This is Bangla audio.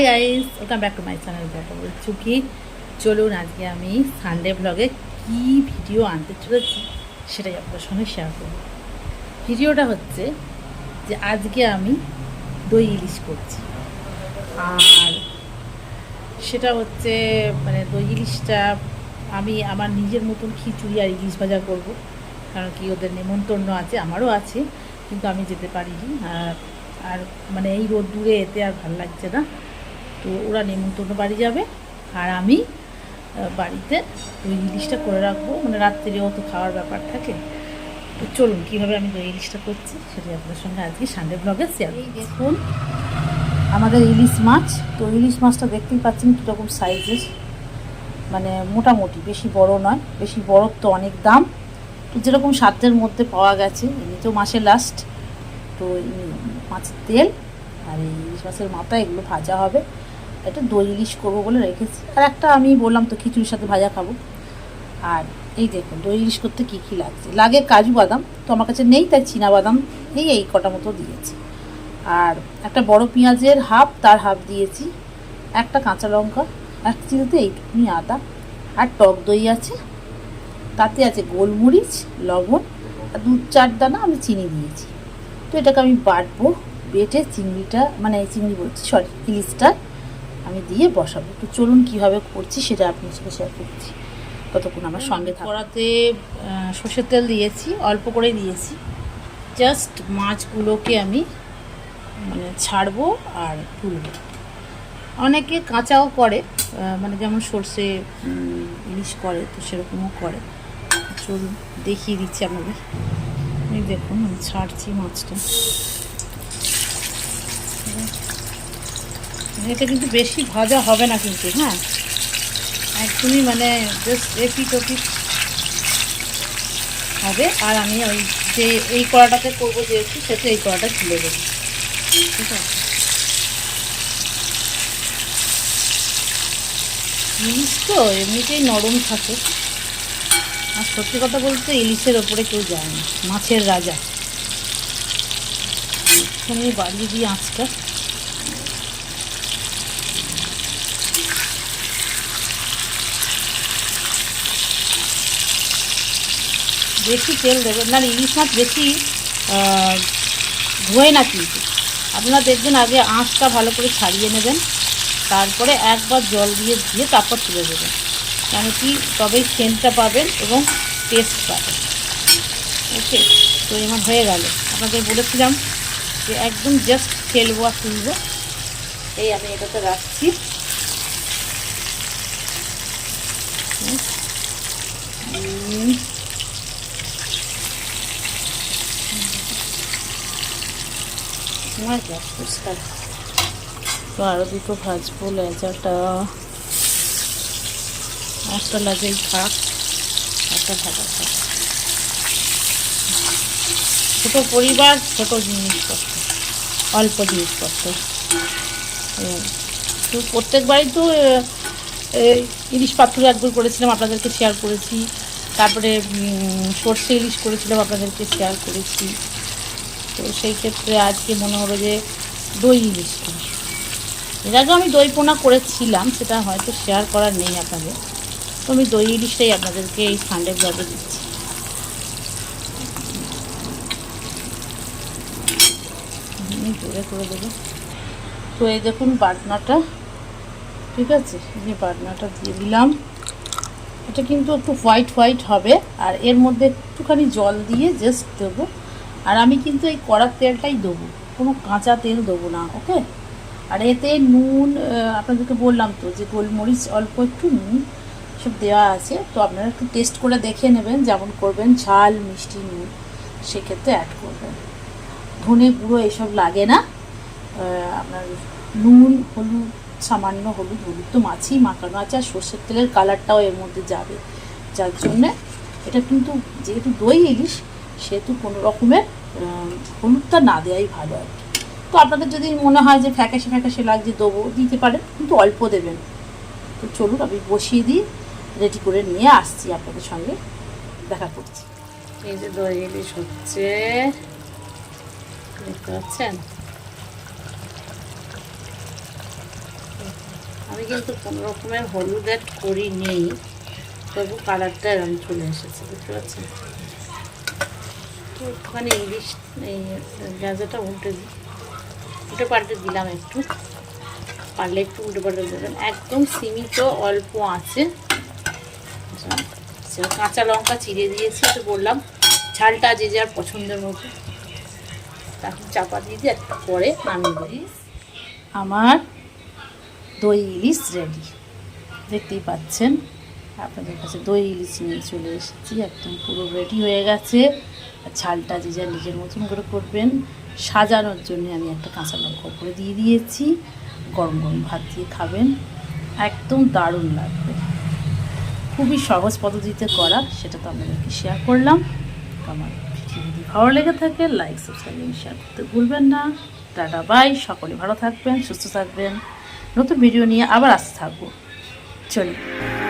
Hi guys welcome back to my channel ব্যাটা বলছি কি চলুন আজকে আমি সানডে ব্লগে কি ভিডিও আনতে চলেছি সেটাই আপনার সঙ্গে শেয়ার করব। ভিডিওটা হচ্ছে যে আজকে আমি দই ইলিশ করছি। আর সেটা হচ্ছে মানে দই ইলিশটা আমি আমার নিজের মতন খিচুড়ি আর ইলিশ ভাজা করব। কারণ কি, ওদের নেমন্তন্ন আছে, আমারও আছে, কিন্তু আমি যেতে পারিনি। আর আর মানে এই রোদ দূরে এতে আর ভালো লাগছে না। তো ওরা নেমন্তন্ন বাড়ি যাবে আর আমি বাড়িতে দই ইলিশটা করে রাখব। মানে রাত্রিরেও তো খাওয়ার ব্যাপার থাকে। তো চলুন কীভাবে আমি দই ইলিশটা করছি সেটাই আপনার সঙ্গে আজকে সানডে ব্লগে শেয়ার এই দেখুন আমাদের ইলিশ মাছ তো ইলিশ মাছটা দেখতেই পাচ্ছেন কীরকম সাইজের মানে মোটামুটি বেশি বড় নয় বেশি বড় তো অনেক দাম। তো যেরকম সাধ্যের মধ্যে পাওয়া গেছে এমনিতেও মাসে লাস্ট তো মাছের তেল আর এই ইলিশ মাছের মাথা এগুলো ভাজা হবে। এটা দই ইলিশ করব বলে রেখেছি। আর একটা আমি বললাম, তো খিচুড়ির সাথে ভাজা খাব। আর এই দেখুন, দই ইলিশ করতে কী কী লাগছে? লাগে কাজু বাদাম, তো আমার কাছে নেই, তাই চীনা বাদাম এই এই কটা মতো দিয়েছি। আর একটা বড় পেঁয়াজের হাফ, তার হাফ দিয়েছি, একটা কাঁচা লঙ্কা এক চিলতে এইটুকুনি আদা, আর টক দই আছে, তাতে আছে গোলমরিচ, লবণ, আর দু চার দানা আমি চিনি দিয়েছি। তো এটাকে আমি বাটবো, বেটে চিংড়িটা মানে চিংড়ি বলছি, সরি, ইলিশটা আমি দিয়ে বসাবো। তো চলুন কীভাবে করছি সেটা আপনার সাথে শেয়ার করছি। ততক্ষণ আমার সঙ্গে কড়াতে সর্ষের তেল দিয়েছি, অল্প করে দিয়েছি। জাস্ট মাছগুলোকে আমি মানে ছাড়বো আর তুলবো। অনেকে কাঁচাও করে মানে যেমন সর্ষে ইলিশ করে, তো সেরকমও করে। চলুন, দেখিয়ে দিচ্ছি আপনাদের। দেখুন, আমি ছাড়ছি মাছটা। এটা কিন্তু বেশি ভাজা হবে না কিন্তু হ্যাঁ? একদমই মানে জাস্ট এপি টপি হবে। আর আমি ওই যে এই কড়াটাতে করব যেহেতু সেটা এই কড়াটা তুলে দেবো। ঠিক আছে? ইলিশ তো এমনিতেই নরম থাকে। আর সত্যি কথা বলতে ইলিশের ওপরে কেউ যায় না, মাছের রাজা। এখানে বাড়িয়ে দিই আঁচটা। বেশি তেল দেবেন না, ইলিশ মাছ বেশি ধোয় না কিন্তু। আপনারা দেখবেন আগে আঁচটা ভালো করে ছাড়িয়ে নেবেন। তারপরে একবার জল দিয়ে দিয়ে তারপর তুলে দেবেন। কেন কি, তবেই সেন্টটা পাবেন এবং টেস্ট পাবেন। ওকে? তো এমন হয়ে গেল। আপনাদের বলেছিলাম যে একদম জাস্ট ফেলব আর তুলবো। এই আমি এটাতে রাখছি। আমার গ্যাস পরিষ্কার তো আরও দুটো ভাজবো, লেজাটা। একটা লেজাই থাক, একটা ভাজা থাক। ছোটো পরিবার, ছোটো জিনিসপত্র, অল্প জিনিসপত্র। এই। তো প্রত্যেকবারই তো ইলিশ পাথর একবার করেছিলাম, আপনাদেরকে শেয়ার করেছি। তারপরে সর্ষে ইলিশ করেছিলাম, আপনাদেরকে শেয়ার করেছি। তো সেই ক্ষেত্রে আজকে মনে হলো যে দই ইলিশ। এর আগেও আমি দই পোনা করেছিলাম, সেটা হয়তো শেয়ার করার নেই আপনাদের। তো আমি দই ইলিশটাই আপনাদেরকে এই সানডে ব্লগে দিচ্ছি। জোরে করে দেবো। তো এই দেখুন বাটনাটা, ঠিক আছে? যে বাটনাটা দিয়ে দিলাম। এটা কিন্তু একটু হোয়াইট হোয়াইট হবে, আর এর মধ্যে একটুখানি জল দিয়ে জাস্ট দেবো। আর আমি কিন্তু এই কড়ার তেলটাই দেবো। কোনো কাঁচা তেল দেবো না, ওকে? আর এতে নুন আপনাদেরকে বললাম তো যে গোলমরিচ, অল্প একটু নুন সব দেওয়া আছে। তো আপনারা একটু টেস্ট করে দেখে নেবেন যেমন করবেন ঝাল, মিষ্টি নুন, সেক্ষেত্রে অ্যাড করবেন। ধনে গুঁড়ো এসব লাগে না। আপনার নুন, হলুদ, সামান্য হলুদ হলুদ তো মাছই মাখানো আছে, আর সর্ষের তেলের কালারটাও এর মধ্যে যাবে। যার জন্যে এটা কিন্তু যেহেতু দই ইলিশ সেহেতু কোনো রকমের হলুদটা না দেওয়াই ভালো আর কি। তো আপনাদের যদি মনে হয় যে ফ্যাকাশে ফ্যাকাশে লাগছে, দেবো, দিতে পারেন, কিন্তু অল্প দেবেন। তো চলুন, আমি বসিয়ে দিই, রেডি করে নিয়ে আসছি আপনাদের সঙ্গে, দেখা করছি। এই যে দই ইলিশ হচ্ছে, দেখতে পাচ্ছেন? আমি কিন্তু কোনো রকমের হলুদ অ্যাড করি নেই তবু কালারটা এরকম চলে এসেছে বুঝতে পারছেন একটুখানি ইলিশ এই গাঁজাটা উল্টে দিই উল্টে পাল্টে দিলাম একটু। পারলে একটু উল্টে পাল্টে দিলাম একদম সীমিত অল্প আছে। আচ্ছা, কাঁচা লঙ্কা চিড়ে দিয়েছি তো বললাম ঝালটা যে যার পছন্দের মতো। এখন চাপা দিয়ে দিয়ে একটা পরে নামিয়ে দিই আমার দই ইলিশ রেডি। দেখতেই পাচ্ছেন। আপনাদের কাছে দই, ইলিশ নিয়ে চলে এসেছি। একদম পুরো রেডি হয়ে গেছে। আর ঝালটা যে যা নিজের মতন করে করবেন, সাজানোর জন্য আমি একটা কাঁচা লঙ্কা উপরে দিয়ে দিয়েছি। গরম গরম ভাত দিয়ে খাবেন। একদম দারুণ লাগবে। খুবই সহজ পদ্ধতিতে করা, সেটা তো আপনাদেরকে শেয়ার করলাম। আমার ভিডিও যদি ভালো লেগে থাকে লাইক সাবস্ক্রাইব শেয়ার করতে ভুলবেন না। টাটা বাই সকলে ভালো থাকবেন, সুস্থ থাকবেন। নতুন ভিডিও নিয়ে আবার আসতে থাকব। চলুন।